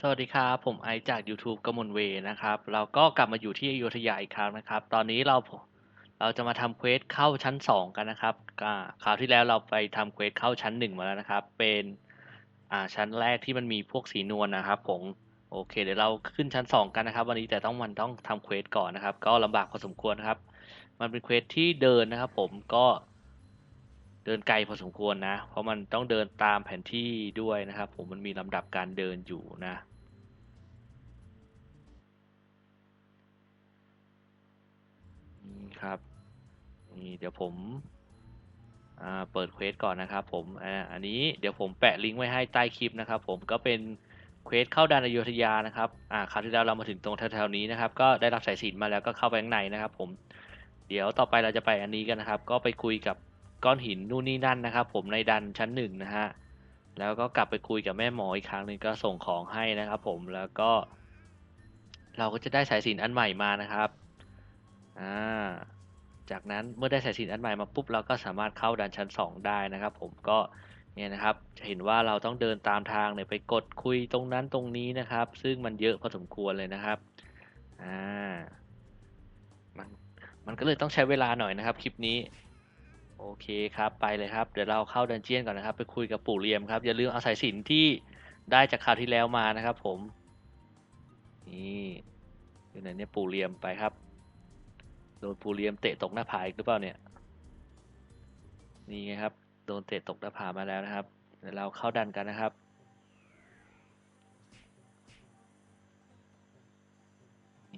สวัสดีครับ ผมไอซ์จาก YouTube กมลเวนะครับ เราก็กลับมาอยู่ที่อยุธยาอีกครั้งนะครับ ตอนนี้เราเราจะมาทำเควสเข้าชั้น 2 กันนะครับอ่าคราวที่แล้วเราไปทำเควสเข้าชั้น 1 มาแล้วนะครับ เป็นอ่าชั้นแรกที่มันมีพวกสีนวลนะครับผมโอเค เดี๋ยวเราขึ้นชั้น 2 กันนะครับ วันนี้แต่ต้องมันต้องทำเควสก่อนนะครับ ก็ลำบากพอสมควรนะครับ มันเป็นเควสที่เดินนะครับ ผมก็ เดินไกลพอสมควรนะ เพราะมันต้องเดินตามแผนที่ด้วยนะครับ ผมมันมีลำดับการเดินอยู่นะนี่ครับนี่เดี๋ยวผมเปิดเควสก่อนนะครับผมอ่าอันนี้เดี๋ยวผมแปะลิงก์ไว้ให้ใต้คลิปนะครับ ผมก็เป็นเควสเข้าดานอยุธยานะครับอ่าคราวที่แล้วเรามาถึงตรงแถวๆนี้นะครับ ก็ได้รับสายสินมาแล้วก็เข้าไปข้างในนะครับ ผม เดี๋ยวต่อไปเราจะไปอันนี้กันนะครับ ก็ไปคุยกับ ก้อนหินนู่นนี่นั่นนะครับ ผมในดันชั้นหนึ่งนะฮะแล้วก็กลับไปคุยกับแม่หมออีกครั้งหนึ่งก็ส่งของให้นะครับ ผมแล้วก็ เราก็จะได้สายสินอันใหม่มานะครับอ่าจากนั้นเมื่อได้สายสินอันใหม่มาปุ๊บเราก็สามารถเข้าดันชั้น 2 ได้นะครับ ผมก็เนี่ยนะครับจะเห็นว่าเราต้องเดินตามทางเนี่ยไปกดคุยตรงนั้นตรงนี้นะครับ ซึ่งมันเยอะพอสมควรเลยนะครับอ่ามันมันก็เลยต้องใช้เวลาหน่อยนะครับคลิปนี้ โอเคครับไปเลยครับ เดี๋ยวเราเข้าดันเจียนก่อนนะครับ ไปคุยกับปู่เลียมครับ อย่าลืมเอาสายสินที่ได้จากคราวที่แล้วมานะครับผม นี่อยู่ไหนเนี่ยปู่เลียมไปครับ โดนปู่เรียมเตะตกหน้าผาอีกหรือเปล่าเนี่ย นี่ไงครับ โดนเตะตกหน้าผามาแล้วนะครับ เดี๋ยวเราเข้าดันกันนะครับ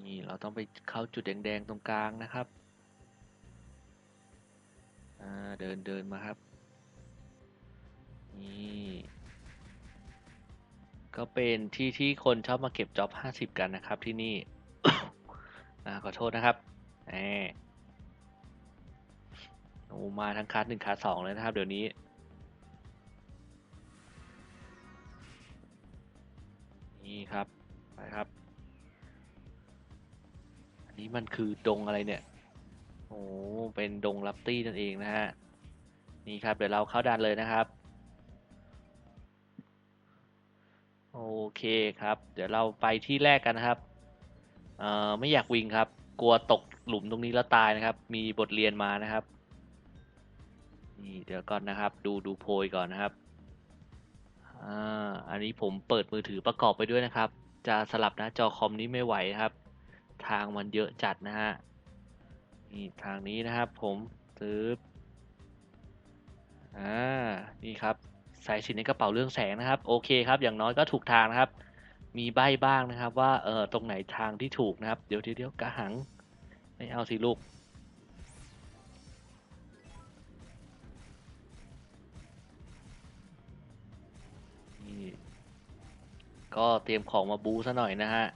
นี่เราต้องไปเข้าจุดแดงๆตรงกลางนะครับ เดินเดินมาครับ นี่ ก็เป็นที่ที่คนชอบมาเก็บจ็อบ 50 กันนะครับที่นี่ขอโทษนะครับแหมโอ้มาทั้งคัสหนึ่งคัสสองเลยนะครับ เดี๋ยวนี้ นี่ครับ ไปครับ อันนี้มันคือดงอะไรเนี่ย โอ้ เป็นดงลับตี้นั่นเองนะฮะ นี่ครับ เดี๋ยวเราเข้าดันเลยนะครับ โอเคครับ เดี๋ยวเราไปที่แรกกันนะครับเอ่อไม่อยากวิ่งครับ กลัวตกหลุมตรงนี้แล้วตายนะครับ มีบทเรียนมานะครับ นี่เดี๋ยวก่อนนะครับ ดูดูโพยก่อนนะครับอ่าอันนี้ผมเปิดมือถือประกอบไปด้วยนะครับ จะสลับหน้าจอคอมนี้ไม่ไหวครับ ทางมันเยอะจัดนะฮะนี่ทางนี้นะครับ ผมซื้อ อ่านี่ครับสายสินในกระเป๋าเรื่องแสงนะครับโอเคครับ อย่างน้อยก็ถูกทางนะครับ มีใบบ้างนะครับ ว่าเออตรงไหนทางที่ถูกนะครับ เดี๋ยวเดี๋ยวกระหัง ไม่เอาสิลูกนี่ก็เตรียมของมาบูซะหน่อยนะฮะ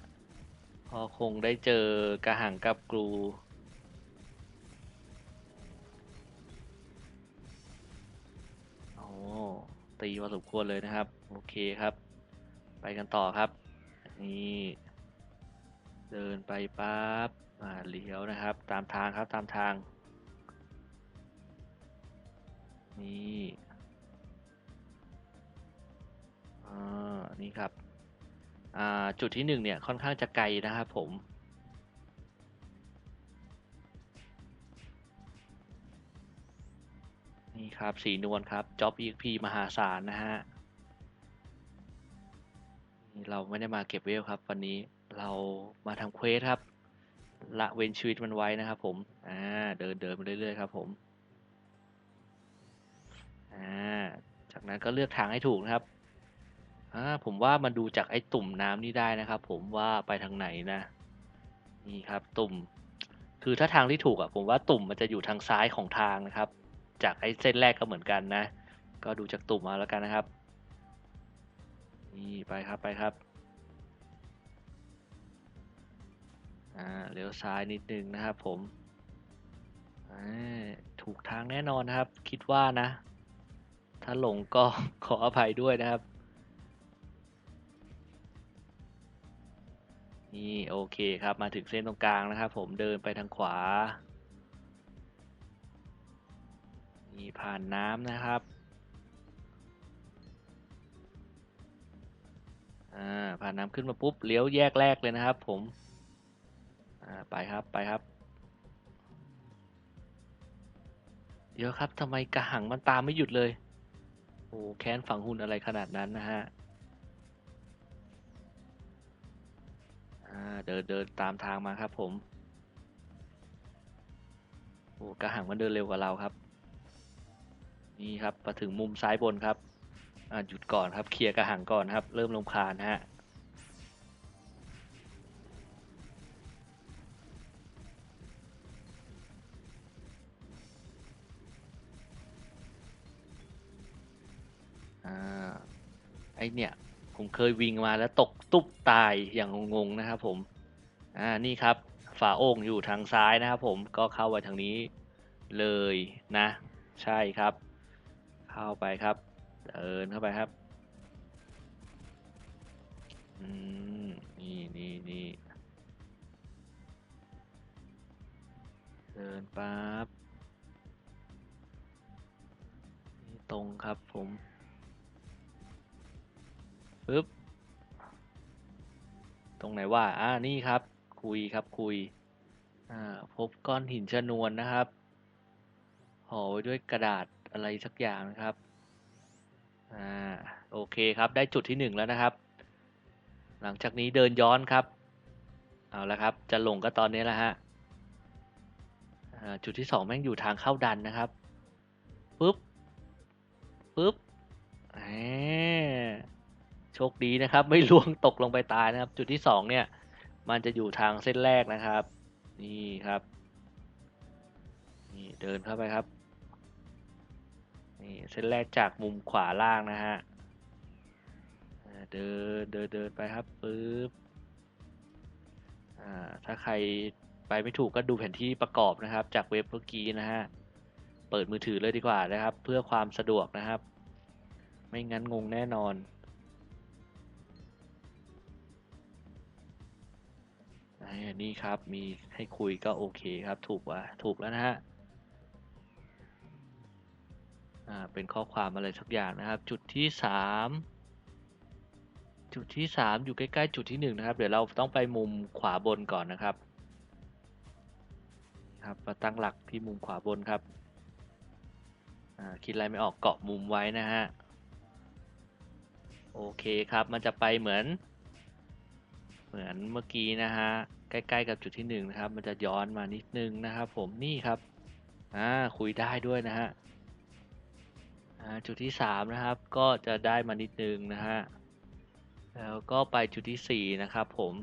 พอคงได้เจอกระหังกับกรู ตีพอสมควรเลยนะครับ โอเคครับ ไปกันต่อครับ นี่เดินไปปั๊บอ่าเลี้ยวนะครับ ตามทางครับตามทาง นี่อ่านี่ครับ อ่าจุดที่หนึ่งเนี่ยค่อนข้างจะไกลนะครับผม นี่ครับสีนวลครับจ็อบ EXP มหาศาลนะฮะนี่เราไม่ได้มาเก็บเวลครับ วันนี้เรามาทำเควสครับ ละเว้นชีวิตมันไว้นะครับผมอ่าเดินเดินไปเรื่อยๆครับผมอ่าจากนั้นก็เลือกทางให้ถูกนะครับอ่าผมว่ามันดูจากไอ้ตุ่มน้ำนี่ได้นะครับ ผมว่าไปทางไหนนะ นี่ครับตุ่ม คือถ้าทางที่ถูกอะผมว่าตุ่มมันจะอยู่ทางซ้ายของทางนะครับ จากไอ้เส้นแรกก็เหมือนกันนะ ก็ดูจากตุ่มมาแล้วกันนะครับ นี่ไปครับไปครับอ่าเลี้ยวซ้ายนิดนึงนะครับผมถูกทางแน่นอนนะครับ คิดว่านะ ถ้าหลงก็ขออภัยด้วยนะครับ นี่โอเคครับมาถึงเส้นตรงกลางนะครับ ผมเดินไปทางขวาีผ่านน้ำนะครับอ่าผ่านานน้ำขึ้นมาปุ๊บเลี้ยวแยกแรกเลยนะครับ ผมอ่าไปครับไปครับ เดี๋ยวครับทำไมกระหังมันตามไม่หยุดเลยโอ้แค้นฝังหุ่นอะไรขนาดนั้นนะฮะอ่าเดินเดินตามทางมาครับผมโอ้กระหังมันเดินเร็วกว่าเราครับ นี่ครับมาถึงมุมซ้ายบนครับอ่าหยุดก่อนครับเคลียร์กระหังก่อนครับ เริ่มลงคานฮะอ่าไอเนี่ยผมเคยวิ่งมาแล้วตกตุ๊บตายอย่างงงๆนะครับผม อ่านี่ครับ ฝาโอ่งอยู่ทางซ้ายนะครับผมก็เข้าไปทางนี้เลยนะ ใช่ครับ เข้าไปครับ เดินเข้าไปครับ อืม นี่นี่นี่เดินปั๊บนี่ตรงครับผมปึ๊บ ตรงไหนว่า อ่า นี่ครับ คุยครับ คุย อ่า พบก้อนหินชนวนนะครับห่อไว้ด้วยกระดาษ อะไรสักอย่างนะครับอ่าโอเคครับได้จุดที่หนึ่งแล้วนะครับ หลังจากนี้เดินย้อนครับเอาละครับจะลงก็ตอนนี้แหละฮะอ่าจุดที่สองแม่งอยู่ทางเข้าดันนะครับปึ๊บปึ๊บแโชคดีนะครับไม่ล่วงตกลงไปตายนะครับ จุดที่สองเนี่ย มันจะอยู่ทางเส้นแรกนะครับ นี่ครับนี่เดินเข้าไปครับ นี่เส้นแรกจากมุมขวาล่างนะฮะเดินเดินเดินไปครับปึ๊บถ้าใครไปไม่ถูกก็ดูแผนที่ประกอบนะครับ จากเว็บเมื่อกี้นะฮะเปิดมือถือเลยดีกว่านะครับ เพื่อความสะดวกนะครับ ไม่งั้นงงแน่นอนนี่ครับมีให้คุยก็โอเคครับ ถูกว่าถูกแล้วนะฮะ เป็นข้อความอะไรสักอย่างนะครับ จุดที่สามจุดที่สามอยู่ใกล้ๆจุดที่หนึ่งนะครับ เดี๋ยวเราต้องไปมุมขวาบนก่อนนะครับครับมาตั้งหลักที่มุมขวาบนครับอ่าคิดอะไรไม่ออกเกาะมุมไว้นะฮะโอเคครับมันจะไปเหมือน เหมือนเมื่อกี้นะฮะใกล้ๆกับจุดที่หนึ่งนะครับ มันจะย้อนมานิดนึงนะครับ ผมนี่ครับอ่าคุยได้ด้วยนะฮะ จุดที่สามนะครับ ก็จะได้มานิดนึงนะฮะ แล้วก็ไปจุดที่สี่นะครับผม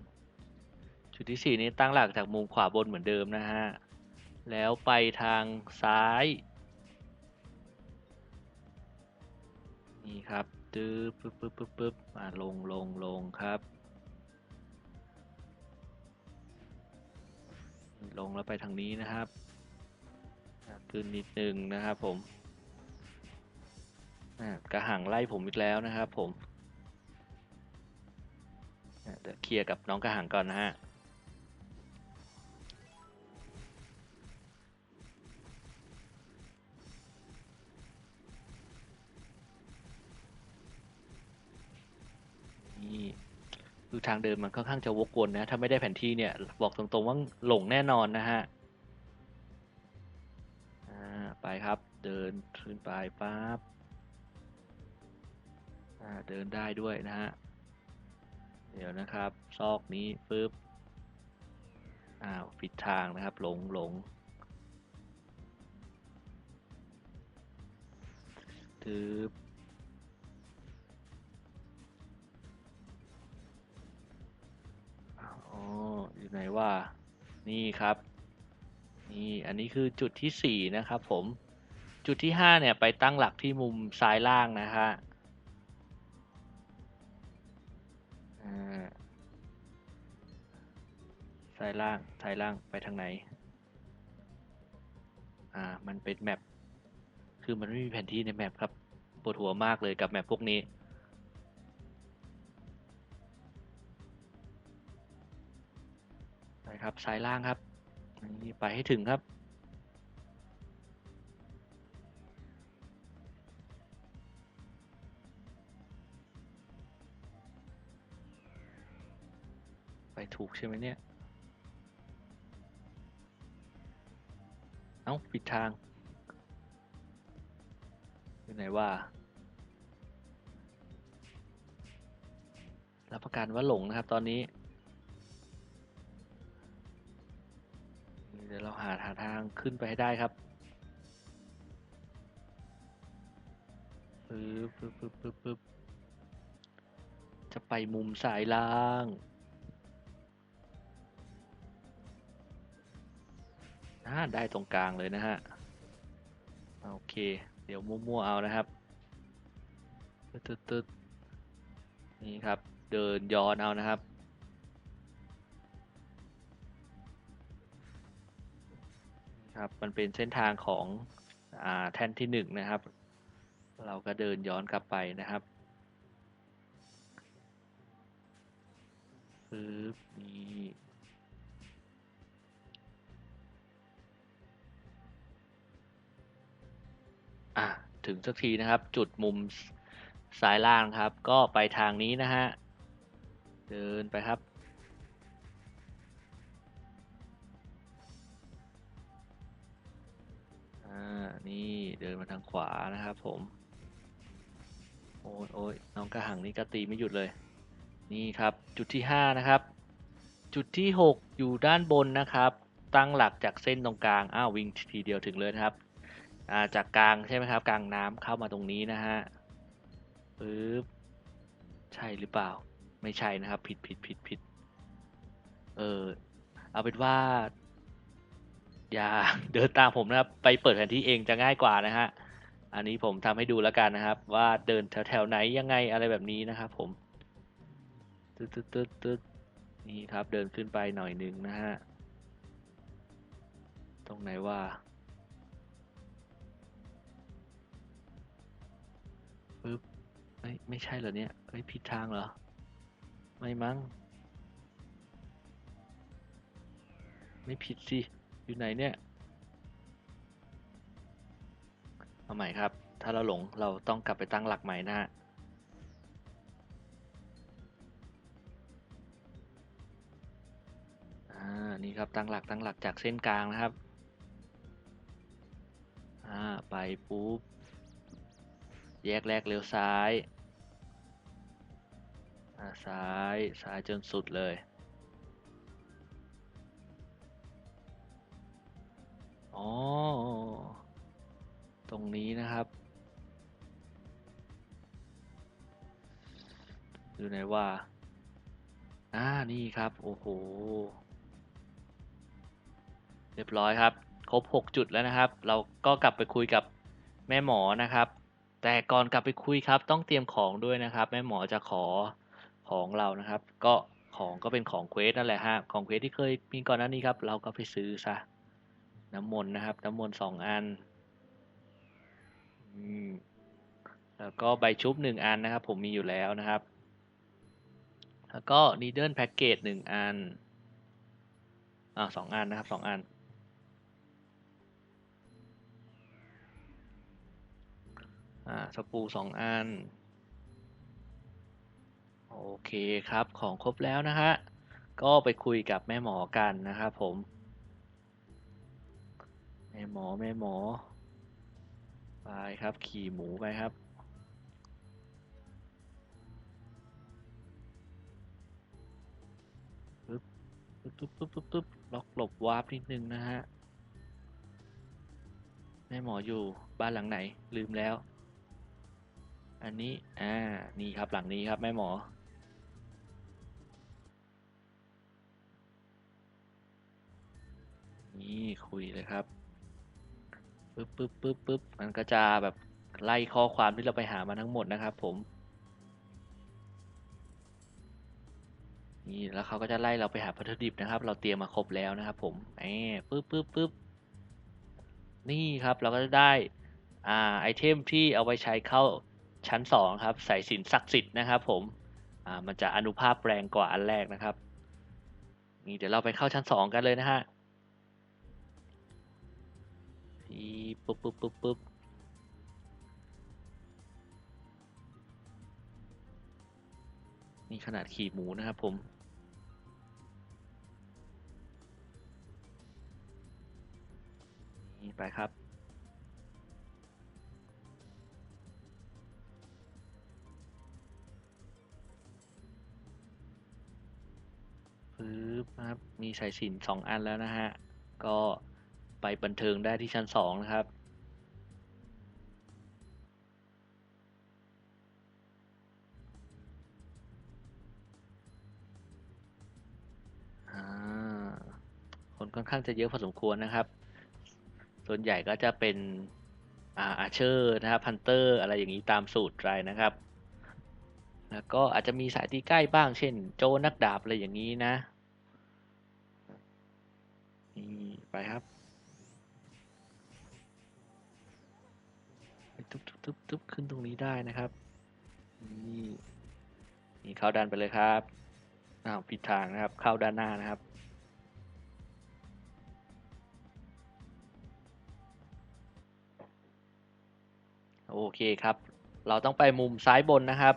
จุดที่สี่นี้ตั้งหลักจากมุมขวาบนเหมือนเดิมนะฮะ แล้วไปทางซ้าย นี่ครับตือปึ๊บปึ๊บปึ๊บปึ๊บมาลงลงลงครับ ลงแล้วไปทางนี้นะครับ ขึ้นนิดนึงนะครับผม กระหังไล่ผมอีกแล้วนะครับผมเดี๋ยวเคลียร์กับน้องกระหังก่อนนะฮะนี่คือทางเดินมันค่อนข้างจะวกวนนะ ถ้าไม่ได้แผนที่เนี่ยบอกตรงๆว่าหลงแน่นอนนะฮะไปครับ เดินขึ้นไปปั๊บ เดินได้ด้วยนะฮะ เดี๋ยวนะครับ ซอกนี้ปึ๊บ อ้าวผิดทางนะครับ หลงหลงทึบอ๋อ อยู่ไหนว่า นี่ครับ นี่ อันนี้คือจุดที่สี่นะครับผม จุดที่ห้าเนี่ย ไปตั้งหลักที่มุมซ้ายล่างนะฮะ ซ้ายล่างซ้ายล่างไปทางไหน อ่า มันเป็นแมป คือมันไม่มีแผนที่ในแมปครับ ปวดหัวมากเลยกับแมปพวกนี้ ไปครับซ้ายล่างครับนี่ไปให้ถึงครับอถูกใช่ไหมเนี่ย อ้าผิดทางอยู่ไหนว่ารับประกันว่าหลงนะครับตอนนี้ เดี๋ยวเราหาหาทางขึ้นไปให้ได้ครับปึ๊บปึ๊บปึ๊บปึ๊บปึ๊บจะไปมุมสายล่าง อ่าได้ตรงกลางเลยนะฮะ โอเค เดี๋ยวมั่วๆเอานะครับตึ๊ดตึ๊ดๆนี่ครับ เดินย้อนเอานะครับ ครับ มันเป็นเส้นทางของอ่าแท่นที่หนึ่งนะครับ เราก็เดินย้อนกลับไปนะครับปึ๊บนี่ อะถึงสักทีนะครับ จุดมุมซ้ายล่างครับ ก็ไปทางนี้นะฮะ เดินไปครับ อ่า นี่เดินมาทางขวานะครับผม โอ้ยโอ้ยน้องกระหังนี่ก็ตีไม่หยุดเลย นี่ครับ จุดที่ห้านะครับ จุดที่หกอยู่ด้านบนนะครับ ตั้งหลักจากเส้นตรงกลาง อ้าววิ่งทีเดียวถึงเลยนะครับ จากกลางใช่ไหมครับ กลางน้ำเข้ามาตรงนี้นะฮะปึ๊บใช่หรือเปล่า ไม่ใช่นะครับ ผิดผิดผิดผิดเออเอาเป็นว่า อย่าเดินตามผมนะครับ ไปเปิดแผนที่เองจะง่ายกว่านะฮะอันนี้ผมทำให้ดูแล้วกันนะครับ ว่าเดินแถวๆไหนยังไงอะไรแบบนี้นะครับผมตึ๊ดตึ๊ดตึ๊ดตึ๊ดนี่ครับเดินขึ้นไปหน่อยหนึงนะฮะตรงไหนว่า เอ้ยไม่ใช่เหรอเนี่ยเอ้ยผิดทางเหรอ ไม่มั้ง ไม่ผิดสิ อยู่ไหนเนี่ย เอาใหม่ครับ ถ้าเราหลงเราต้องกลับไปตั้งหลักใหม่นะฮะอ่า นี่ครับตั้งหลักตั้งหลักจากเส้นกลางนะครับ อ่า ไปปุ๊บ แยกแรกเลี้ยวซ้ายาซ้ายซ้ายจนสุดเลย อ๋อ ตรงนี้นะครับ อยู่ไหนว่า อ่า นี่ครับ โอ้โห เรียบร้อยครับ ครบ 6 จุดแล้วนะครับ เราก็กลับไปคุยกับแม่หมอนะครับ แต่ก่อนกลับไปคุยครับต้องเตรียมของด้วยนะครับ แม่หมอจะขอของเรานะครับ ก็ของก็เป็นของเควสนั่นแหละฮะของเควสที่เคยมีก่อนหน้านี้ครับ เราก็ไปซื้อซะน้ำมนต์นะครับ น้ำมนต์สองอันอแล้วก็ใบชุบหนึ่งอันนะครับ ผมมีอยู่แล้วนะครับ แล้วก็ needle package หนึ่งอันอ่าสองอันนะครับสองอัน อ่าสปูสองอัน โอเคครับของครบแล้วนะฮะก็ไปคุยกับแม่หมอกันนะครับผม แม่หมอแม่หมอ ไปครับขี่หมูไปครับปึ๊บปึ๊บปึ๊บปึ๊บปึ๊บปึ๊บล็อกหลบวาร์ปนิดนึงนะฮะ แม่หมออยู่บ้านหลังไหนลืมแล้ว อันนี้ อ่า นี่ครับหลังนี้ครับแม่หมอ นี่คุยเลยครับ ปึ๊บปึ๊บปึ๊บปึ๊บมันก็จะแบบไล่ข้อความที่เราไปหามาทั้งหมดนะครับผม นี่แล้วเขาก็จะไล่เราไปหาวัตถุดิบนะครับ เราเตรียมมาครบแล้วนะครับผมแหมปึ๊บปึ๊บปึ๊บนี่ครับเราก็จะได้ อ่า ไอเทมที่เอาไว้ใช้เข้า ชั้นสองครับใส่สินศักดิ์สิทธิ์นะครับ ผมอ่ามันจะอนุภาพแรงกว่าอันแรกนะครับ นี่เดี๋ยวเราไปเข้าชั้นสองกันเลยนะฮะปุ๊บปุ๊บปุ๊บปุ๊บนี่ขนาดขี่หมูนะครับผมนี่ไปครับ มีสายสิญจนสองอันแล้วนะฮะ ก็ไปบันเทิงได้ที่ชั้นสองนะครับคนค่อนข้างจะเยอะพอสมควรนะครับ ส่วนใหญ่ก็จะเป็นอาเชอร์นะครับพันเตอร์อะไรอย่างนี้ตามสูตรไรนะครับ แล้วก็อาจจะมีสายตีใกล้บ้าง เช่น โจนักดาบอะไรอย่างนี้นะ นี่ไป ครับทุบทุบทุบทุบขึ้นตรงนี้ได้นะครับ นี่นี่เข้าด้านไปเลยครับอ้าวผิดทางนะครับ เข้าด้านหน้านะครับ โอเคครับ เราต้องไปมุมซ้ายบนนะครับ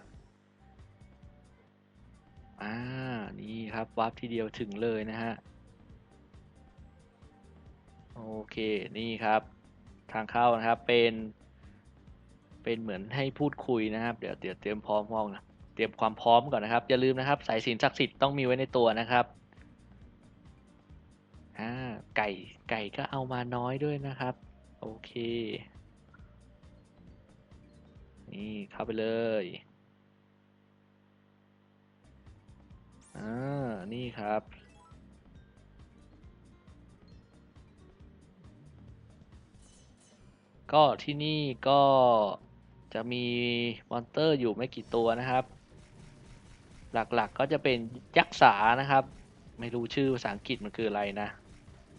อ่านี่ครับวาร์ปทีเดียวถึงเลยนะฮะ โอเคนี่ครับ ทางเข้านะครับเป็น เป็นเหมือนให้พูดคุยนะครับ เดี๋ยวเดี๋ยวเตรียมพร้อมห้องนะเตรียมความพร้อมก่อนนะครับอย่าลืมนะครับ สายสินศักดิ์สิทธิ์ต้องมีไว้ในตัวนะครับอ่าไก่ไก่ก็เอามาน้อยด้วยนะครับ โอเค นี่เข้าไปเลยอ่านี่ครับ ก็ที่นี่ก็จะมีมอนเตอร์อยู่ไม่กี่ตัวนะครับ หลักๆกก็จะเป็นยักษ์สานะครับ ไม่รู้ชื่อภาษาอังกฤษมันคืออะไรนะ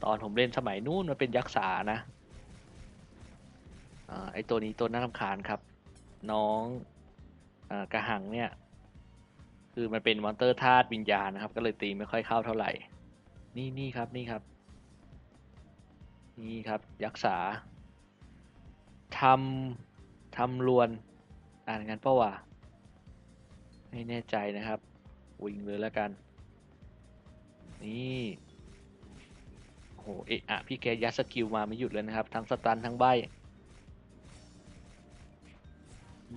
ตอนผมเล่นสมัยนู้นมันเป็นยักษ์สานะอไอตัวนี้ตัวน่ารำคาญครับ น้องอกระหังเนี่ย คือมันเป็นมอนเตอร์ธาตุวิญญาณนะครับ ก็เลยตีไม่ค่อยเข้าเท่าไหร่ นี่นี่ครับนี่ครับ นี่ครับยักษ์สา ทำทำลวน อ่านงั้นเปล่าวะไม่แน่ใจนะครับ วิ่งเลยแล้วกัน นี่โอ้โหเอะอะพี่แกยัดสกิลมาไม่หยุดเลยนะครับ ทั้งสตันทั้งใบ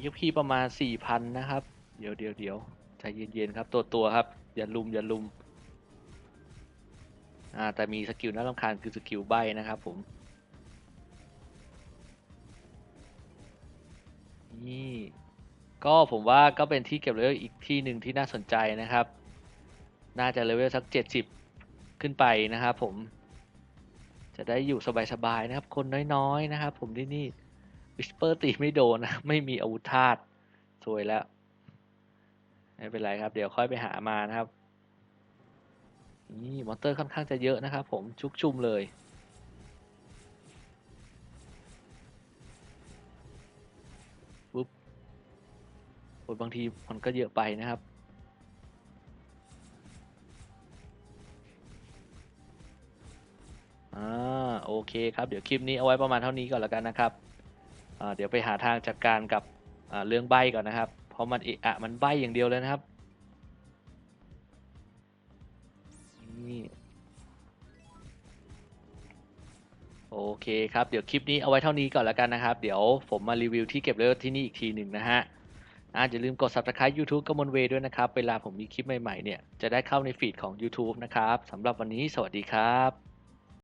ยิปพี่ประมาณสี่พันนะครับ เดี๋ยวเดี๋ยวเดี๋ยวใจเย็นๆครับ ตัวตัวครับ อย่าลุมอย่าลุมอ่าแต่มีสกิลน่ารำคาญคือสกิลใบนะครับผม นี่ก็ผมว่าก็เป็นที่เก็บเลเวลอีกที่หนึ่งที่น่าสนใจนะครับ น่าจะเลเวลสักเจ็ดสิบขึ้นไปนะครับผม จะได้อยู่สบายๆนะครับ คนน้อยๆนะครับ ผมที่นี่วิสเปอร์ตีไม่โดนนะ ไม่มีอาวุธธาตุสวยแล้ว ไม่เป็นไรครับ เดี๋ยวค่อยไปหามานะครับ นี่มอนเตอร์ค่อนข้างจะเยอะนะครับผมชุกชุมเลย โอ้ยบางทีมันก็เยอะไปนะครับ อ่า โอเคครับ เดี๋ยวคลิปนี้เอาไว้ประมาณเท่านี้ก่อนแล้วกันนะครับ อ่า เดี๋ยวไปหาทางจัดการกับ อ่า เรื่องใบก่อนนะครับ เพราะมันเอะอะมันใบอย่างเดียวเลยนะครับ นี่ โอเคครับ เดี๋ยวคลิปนี้เอาไว้เท่านี้ก่อนแล้วกันนะครับ เดี๋ยวผมมารีวิวที่เก็บเลเวลที่นี่อีกทีหนึ่งนะฮะ อ่าอย่าลืมกด subscribe YouTube กมลเวด้วยนะครับ เวลาผมมีคลิปใหม่ๆเนี่ยจะได้เข้าในฟีดของ YouTube นะครับสำหรับวันนี้สวัสดีครับ